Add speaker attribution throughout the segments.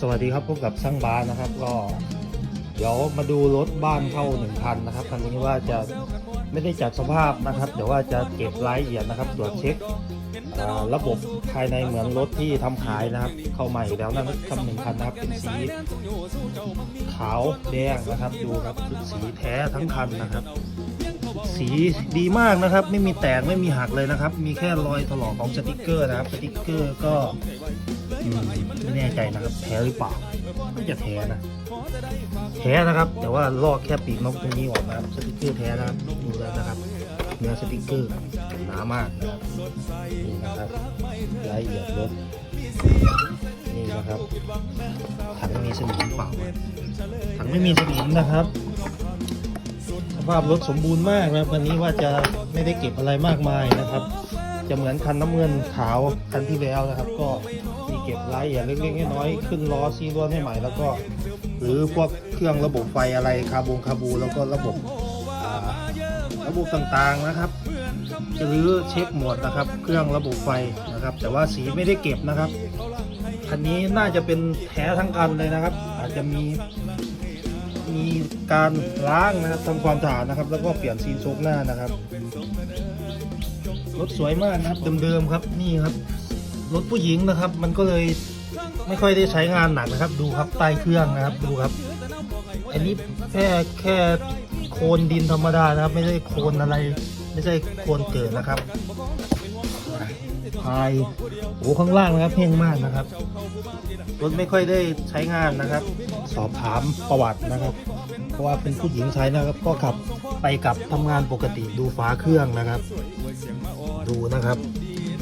Speaker 1: สวัสดีครับพบกับช่างบาสนะครับ ก็เดี๋ยวมาดูรถบ้านเข้าหนึ่งคันนะครับคันนี้ว่าจะไม่ได้จัดสภาพนะครับเดี๋ยวว่าจะเก็บรายละเอียดนะครับ ตรวจเช็คระบบภายในเหมือนรถที่ทำขายนะครับ เข้าใหม่แล้วนะครับคันหนึ่งคันนะครับเป็นสี ขาวแดงนะครับดูครับชุดสีแท้ทั้งคันนะครับ สีดีมากนะครับ ไม่มีแตกไม่มีหักเลยนะครับ มีแค่รอยถลอกของสติกเกอร์นะครับสติกเกอร์ก็ไม่แน่ใจนะครับแท้หรือเปล่าน่จะแท้นะแท้นะครับ แต่ว่าลอกแค่ปีกนกตรงนี้ออกนะครับสติกเกอร์แท้นะครับดูแล้วนะครับเนื้อสติกเกอร์หนามากนะครับนี่นะครับรายละเอียดรถนี่นะครับถังมีสนิมเปล่าถังไม่มีสนิมนะครับ ภาพรถสมบูรณ์มากนะครับวันนี้ว่าจะไม่ได้เก็บอะไรมากมายนะครับ จะเหมือนคันน้ำเงินขาวคันที่แล้วนะครับ ก็มีเก็บรายละเอียดเล็กๆน้อยๆขึ้นล้อซีล้วนให้ใหม่แล้วก็ หรือพวกเครื่องระบบไฟอะไรคาบงคาบู แล้วก็ระบบระบบต่างๆนะครับจะรื้อเช็คหมดนะครับ เครื่องระบบไฟนะครับ แต่ว่าสีไม่ได้เก็บนะครับคันนี้น่าจะเป็นแท้ทั้งคันเลยนะครับ อาจจะมี มีการล้างนะครับทำความสะอาดนะครับ แล้วก็เปลี่ยนซีนโชกหน้านะครับรถสวยมากนะครับเดิมๆครับนี่ครับรถผู้หญิงนะครับ มันก็เลยไม่ค่อยได้ใช้งานหนักนะครับ ดูครับใต้เครื่องนะครับดูครับ อันนี้แค่แค่โคลนดินธรรมดานะครับ ไม่ใช่โคลนอะไร ไม่ใช่โคลนเกิดนะครับ พายโอ้ข้างล่างนะครับเพ่งมากนะครับรถไม่ค่อยได้ใช้งานนะครับ สอบถามประวัตินะครับ เพราะว่าเป็นผู้หญิงใช้นะครับ ก็ขับไปกลับทำงานปกติดูฝาเครื่องนะครับ ดูนะครับ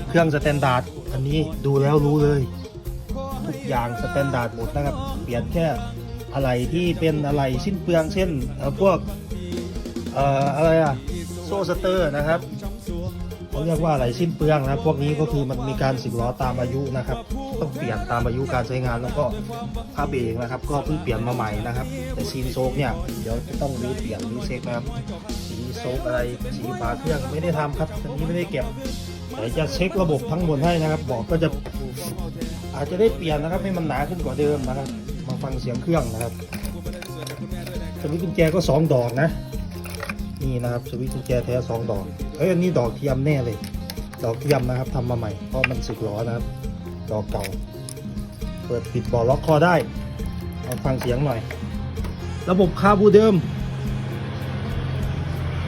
Speaker 1: เครื่องสแตนดาร์ดอันนี้ดูแล้วรู้เลยทุกอย่างสแตนดาร์ดหมดนะครับ เปลี่ยนแค่อะไรที่เป็นอะไรสิ้นเปลืองเช่นพวกอออะไรอะโซ่สเตอร์นะครับ เขาเรียกว่าอะไรสิ้นเปลืองนะพวกนี้ก็คือมันมีการสิบล้อตามอายุนะครับ ต้องเปลี่ยนตามอายุการใช้งานแล้วก็ผ้าเบรกนะครับ ก็เพิ่งเปลี่ยนมาใหม่นะครับ แต่ซีนโซกเนี่ยเดี๋ยวจะต้องรื้อเปลี่ยนรื้อเช็คนะครับสีโซกอะไรสีฝาเครื่องไม่ได้ทำครับอันนี้ไม่ได้เก็บเดี๋ยวจะเช็คระบบทั้งหมดให้นะครับ บอกก็จะอาจจะได้เปลี่ยนนะครับให้มันหนาขึ้นกว่าเดิมนะครับ มาฟังเสียงเครื่องนะครับสวิตช์กุญแจก็สองดอกนะ นี่นะครับสวิตช์กุญแจแท้สองดอก เอ้ยอันนี้ดอกเทียมแน่เลย ดอกเทียมนะครับทำมาใหม่เพราะมันสึกล้อนะครับ ดอกเก่า เปิดปิดบาะล็อกคอได้เอาฟังเสียงหน่อย ระบบคาบูเดิม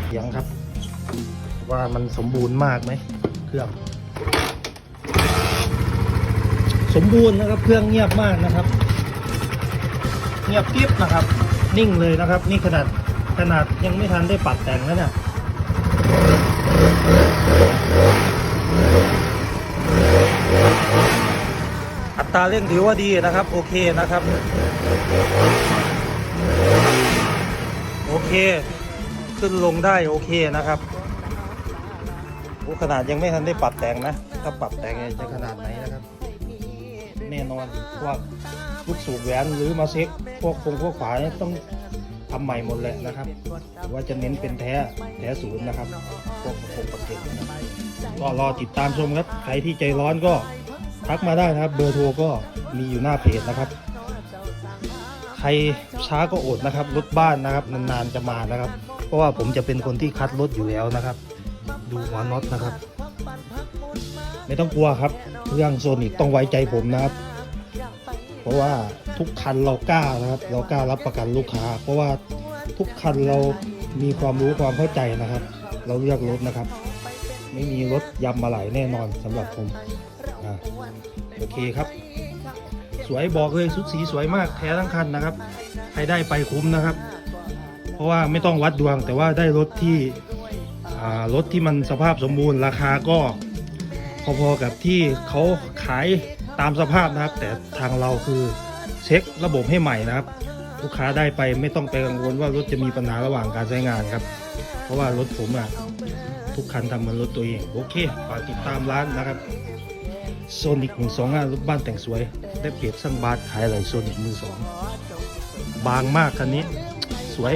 Speaker 1: เสียงครับ ว่ามันสมบูรณ์มากไหมเครื่อง สมบูรณ์นะครับเครื่องเงียบมากนะครับเงียบกริบนะครับ นิ่งเลยนะครับ นี่ขนาดขนาดยังไม่ทันได้ปัดแต่งแล้วเนี่ย ตาเร่งถือว่าดีนะครับ โอเคนะครับ โอเค ขึ้นลงได้โอเคนะครับโอ้ขนาดยังไม่ทันได้ปรับแต่งนะ ถ้าปรับแต่งจะขนาดไหนนะครับ แน่นอนพวกลูกสูบแหวนหรือมาเช็คพวกคงพวกฝาต้องทำใหม่หมดเลยนะครับ ว่าจะเน้นเป็นแท้แท้ศูนย์นะครับพวกคงประเก็นก็รอติดตามชมครับ ใครที่ใจร้อนก็ ทักมาได้นะครับ เบอร์โทรก็มีอยู่หน้าเพจนะครับ ใครช้าก็อดนะครับรถบ้านนะครับนานๆจะมานะครับ เพราะว่าผมจะเป็นคนที่คัดรถอยู่แล้วนะครับ ดูหัวน็อตนะครับ ไม่ต้องกลัวครับ เรื่องโซนิกต้องไว้ใจผมนะครับ เพราะว่าทุกคันเรากล้านะครับ เรากล้ารับประกันลูกค้า เพราะว่าทุกคันเรามีความรู้ความเข้าใจนะครับ เราเลือกรถนะครับ ไม่มีรถยำมาไหลแน่นอนสำหรับผม อ่าโอเคครับ สวยบอกเลยชุดสีสวยมากแท้ทั้งคันนะครับ ใครได้ไปคุ้มนะครับ เพราะว่าไม่ต้องวัดดวง แต่ว่าได้รถที่อ่ารถที่มันสภาพสมบูรณ์ราคาก็พอๆกับที่เขาขายตามสภาพนะครับ แต่ทางเราคือเช็คระบบให้ใหม่นะครับ ลูกค้าได้ไปไม่ต้องไปกังวลว่ารถจะมีปัญหาระหว่างการใช้งานครับ เพราะว่ารถผมอะทุกคันทำเหมือนรถตัวเอง โอเคฝากติดตามร้านนะครับ โซนิกมือสองสองรถบ้านแต่งสวย ได้เปรียบสร้างบาทขายอะไรโซนิกมือสอง บางมากคันนี้ สวย